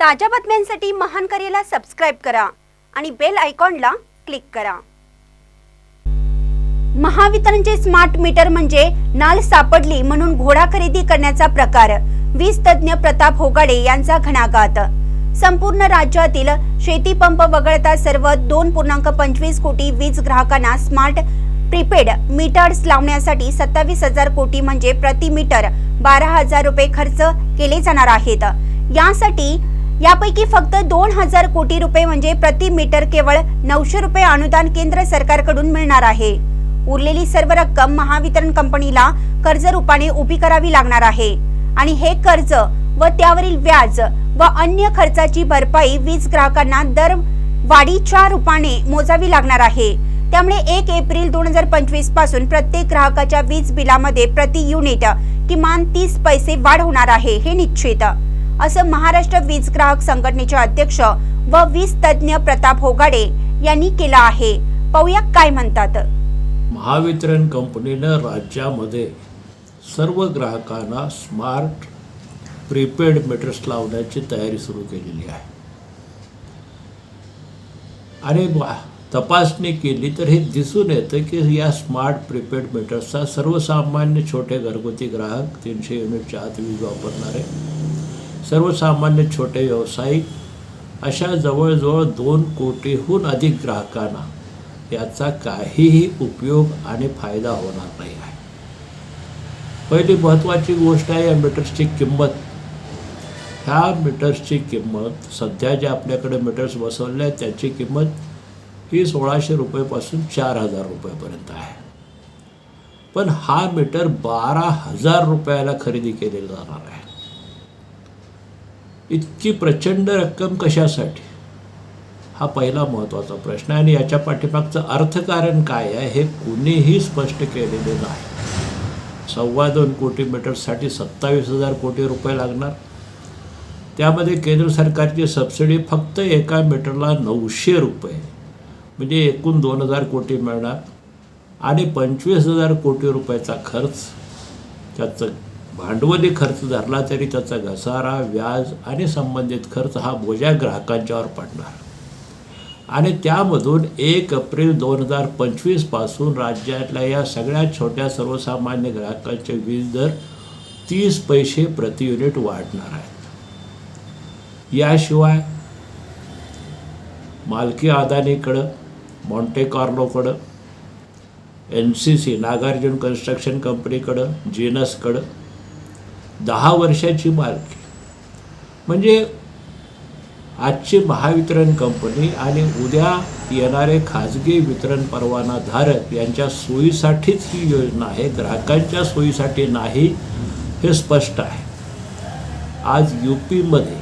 ताज्या बातम्यांसाठी महान करेला सबस्क्राईब करा आणि बेल आयकॉनला क्लिक करा. महावितरणचे स्मार्ट मीटर म्हणजे नाल सापडली म्हणून घोडा खरेदी करण्याचा प्रकार वीज तज्ज्ञ प्रताप होगाडे यांचा घणाघात. संपूर्ण राज्यातील शेती पंप वगळता सर्व दोन पूर्णांक पंचवीस कोटी वीज ग्राहकांना स्मार्ट प्रीपेड मीटर्स लावण्यासाठी सत्तावीस हजार कोटी म्हणजे प्रति मीटर बारा हजार रुपये खर्च केले जाणार आहेत. यासाठी यापैकी फक्त दोन हजार कोटी रुपये म्हणजे प्रति मीटर केवळ नऊशे रुपये अनुदान केंद्र सरकारकडून मिळणार आहे. उरलेली सर्व रक्कम महावितरण कंपनीला कर्ज रूपाने उभी करावी लागणार आहे. आणि हे कर्ज व त्यावरील व्याज व अन्य खर्चाची भरपाई वीज ग्राहकांना दर वाढीच्या रूपाने मोजावी लागणार आहे. त्यामुळे एक एप्रिल दोन हजार पंचवीसपासून प्रत्येक ग्राहकाच्या वीज बिलामध्ये प्रति युनिट किमान तीस पैसे वाढ होणार आहे हे निश्चित. असं महाराष्ट्र वीज ग्राहक संघटनेचे अध्यक्ष व वीज तज्ज्ञ प्रताप होगाडे यांनी केलं आहे. पाहूया काय म्हणतात. महावितरण कंपनीनं राज्यामध्ये सर्व ग्राहकांना स्मार्ट प्रीपेड मीटर्स लावण्याची तयारी सुरू केलेली आहे. आणि वा- तपासणी केली तर हे दिसून येतं की या स्मार्ट प्रीपेड मीटर्सचा सर्वसामान्य छोटे घरगुती ग्राहक तीनशे युनिटच्या आत वीज वापरणारे सर्वसामान्य छोटे व्यावसायिक अशा जवळजवळ दोन कोटीहून अधिक ग्राहकांना याचा काहीही उपयोग आणि फायदा होणार नाही आहे. पहिली महत्त्वाची गोष्ट आहे या मीटर्सची किंमत. ह्या मीटर्सची किंमत सध्या जे आपल्याकडे मीटर्स बसवले आहेत त्याची किंमत ही सोळाशे रुपयेपासून चार हजार रुपयापर्यंत आहे. पण हा मीटर बारा हजार रुपयाला खरेदी केलेला जाणार आहे. इतकी प्रचंड रक्कम कशासाठी? हा पहिला महत्त्वाचा प्रश्न आहे आणि याच्या पाठीमागचं अर्थकारण काय आहे हे कुणीही स्पष्ट केलेले नाही. सव्वा दोन कोटी मीटरसाठी सत्तावीस हजार कोटी रुपये लागणार. त्यामध्ये केंद्र सरकारची सबसिडी फक्त एका मीटरला नऊशे रुपये म्हणजे एकूण दोन हजार कोटी मिळणार. आणि पंचवीस हजार कोटी रुपयाचा खर्च त्याचं भांडवली खर्च धरला तरी त्याचा घसारा व्याज आणि संबंधित खर्च हा बोजा ग्राहकांच्यावर पडणार. आणि त्यामधून एक एप्रिल दोन हजार पंचवीसपासून राज्यातल्या या सगळ्या छोट्या सर्वसामान्य ग्राहकांचे वीज दर तीस पैसे प्रति युनिट वाढणार आहेत. याशिवाय मालकी अदानीकडं Monte कार्लोकडं N C C Nagarjun construction कंपनीकडं जीनसकडं दहा वर्षाची मालकी. म्हणजे आजची महावितरण कंपनी आणि उद्या येणारे खाजगी वितरण परवानाधारक यांच्या सोयीसाठीच ही योजना आहे ग्राहकांच्या सोयीसाठी नाही हे स्पष्ट आहे. आज यू पीमध्ये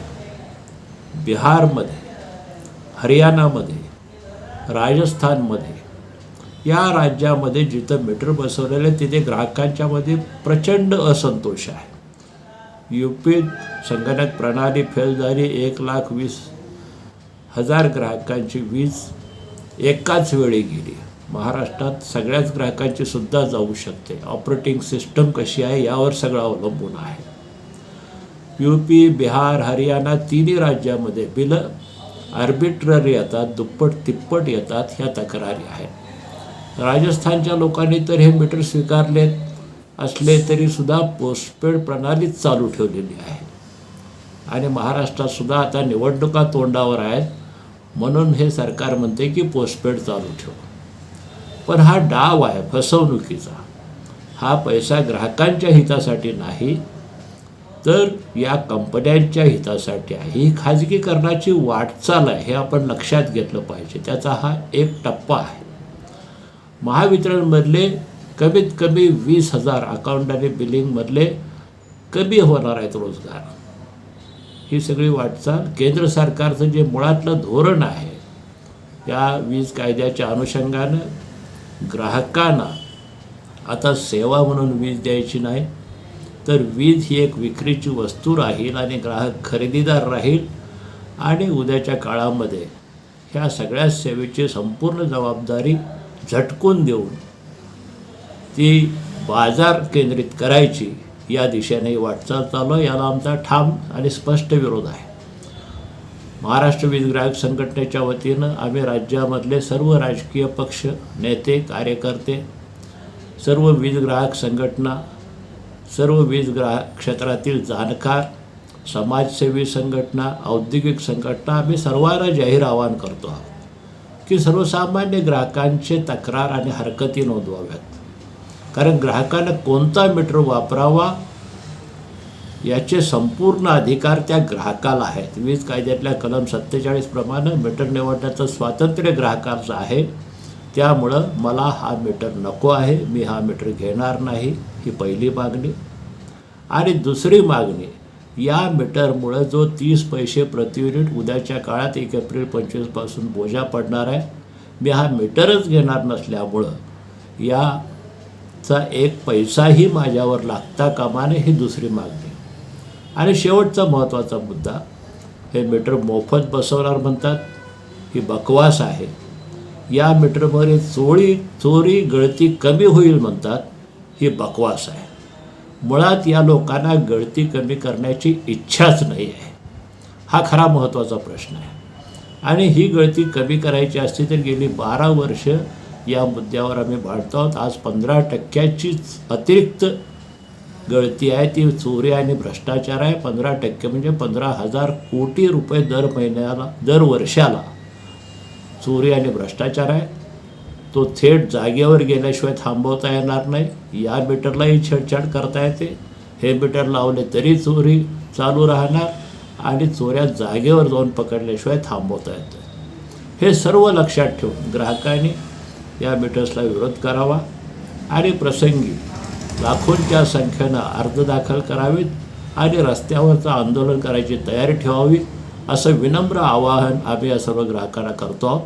बिहारमध्ये हरियाणामध्ये राजस्थानमध्ये या राज्यामध्ये जिथं मीटर बसवलेलं तिथे ग्राहकांच्यामध्ये प्रचंड असंतोष आहे. यूपी संगणक प्रणाली फेलदारी एक लाख वीस हजार ग्राहकांची वीज एकाच वेळी गेली. महाराष्ट्रात सगळ्याच ग्राहकांची सुद्धा जाऊ शकते. ऑपरेटिंग सिस्टम कशी आहे यावर सगळं अवलंबून आहे. यूपी बिहार हरियाणा तिन्ही राज्यामध्ये बिलं आर्बिट्ररी येतात दुप्पट तिप्पट येतात ह्या तक्रारी आहेत. राजस्थानच्या लोकांनी तर हे मीटर स्वीकारलेत. असले तरी सुद्धा पोस्टपेड प्रणालीच चालू ठेवलेली आहे. आणि महाराष्ट्रातसुद्धा आता निवडणुका तोंडावर आहेत. म्हणून हे सरकार म्हणते की पोस्टपेड चालू ठेव. पण हा डाव आहे फसवणुकीचा. हा पैसा ग्राहकांच्या हितासाठी नाही तर या कंपन्यांच्या हितासाठी आहे. ही खाजगीकरणाची वाटचाल आहे हे आपण लक्षात घेतलं पाहिजे. त्याचा हा एक टप्पा आहे. महावितरणमधले कमीत कमी वीस हजार अकाउंट आणि बिलिंगमधले कमी होणार आहेत रोजगार. ही सगळी वाटचाल केंद्र सरकारचं जे मुळातलं धोरण आहे या वीज कायद्याच्या अनुषंगानं ग्राहकांना आता सेवा म्हणून वीज द्यायची नाही तर वीज ही एक विक्रीची वस्तू राहील आणि ग्राहक खरेदीदार राहील आणि उद्याच्या काळामध्ये ह्या सगळ्या सेवेची संपूर्ण जबाबदारी झटकून देऊन ती बाजार केंद्रित करायची या दिशेने वाटचाल चालू आहे. याला आमचा ठाम आणि स्पष्ट विरोध आहे. महाराष्ट्र वीज ग्राहक संघटनेच्या वतीनं आम्ही राज्यामधले सर्व राजकीय पक्ष नेते कार्यकर्ते सर्व वीज ग्राहक संघटना सर्व वीज ग्राहक क्षेत्रातील जाणकार समाजसेवी संघटना औद्योगिक संघटना आम्ही सर्वांना जाहीर आवाहन करतो आहोत की सर्वसामान्य ग्राहकांचे तक्रार आणि हरकती नोंदवाव्यात. कारण ग्राहकानं कोणता मीटर वापरावा याचे संपूर्ण अधिकार त्या ग्राहकाला आहेत. वीज कायद्यातल्या कलम सत्तेचाळीसप्रमाणे मीटर निवडण्याचं स्वातंत्र्य ग्राहकाचं आहे. त्यामुळं मला हा मीटर नको आहे. मी हा मीटर घेणार नाही. ही पहिली मागणी. आणि दुसरी मागणी या मीटरमुळं जो तीस पैसे प्रति युनिट उद्याच्या काळात एक एप्रिल पंचवीसपासून बोजा पडणार आहे. मी हा मीटरच घेणार नसल्यामुळं या चा एक पैसाही माझ्यावर लागता कामा नये ही दुसरी मागणी. आणि शेवटचा महत्त्वाचा मुद्दा हे मीटर मोफत बसवणार म्हणतात ही बकवास आहे. या मीटरमध्ये चोरी चोरी गळती कमी होईल म्हणतात ही बकवास आहे. मुळात या लोकांना गळती कमी करण्याची इच्छाच नाही आहे. हा खरा महत्त्वाचा प्रश्न आहे. आणि ही गळती कमी करायची असती तर गेली बारा वर्ष या मुद्द्यावर आम्ही भाडतो आहोत. आज पंधरा टक्क्याचीच अतिरिक्त गळती आहे. ती चोरी आणि भ्रष्टाचार आहे. पंधरा टक्के म्हणजे पंधरा हजार कोटी रुपये दर महिन्याला दर वर्षाला चोरी आणि भ्रष्टाचार आहे. तो थेट जागेवर गेल्याशिवाय थांबवता येणार नाही. या मीटरलाही छेडछाड करता येते. हे मीटर लावले तरी चोरी चालू राहणार आणि चोऱ्या जागेवर जाऊन पकडल्याशिवाय थांबवता येतं. हे सर्व लक्षात ठेवून ग्राहकांनी या मीटर्सला विरोध करावा आणि प्रसंगी लाखोंच्या संख्येनं अर्ज दाखल करावेत आणि रस्त्यावरचं आंदोलन करायची तयारी ठेवावी असं विनम्र आवाहन आम्ही या सर्व ग्राहकांना करतो आहोत.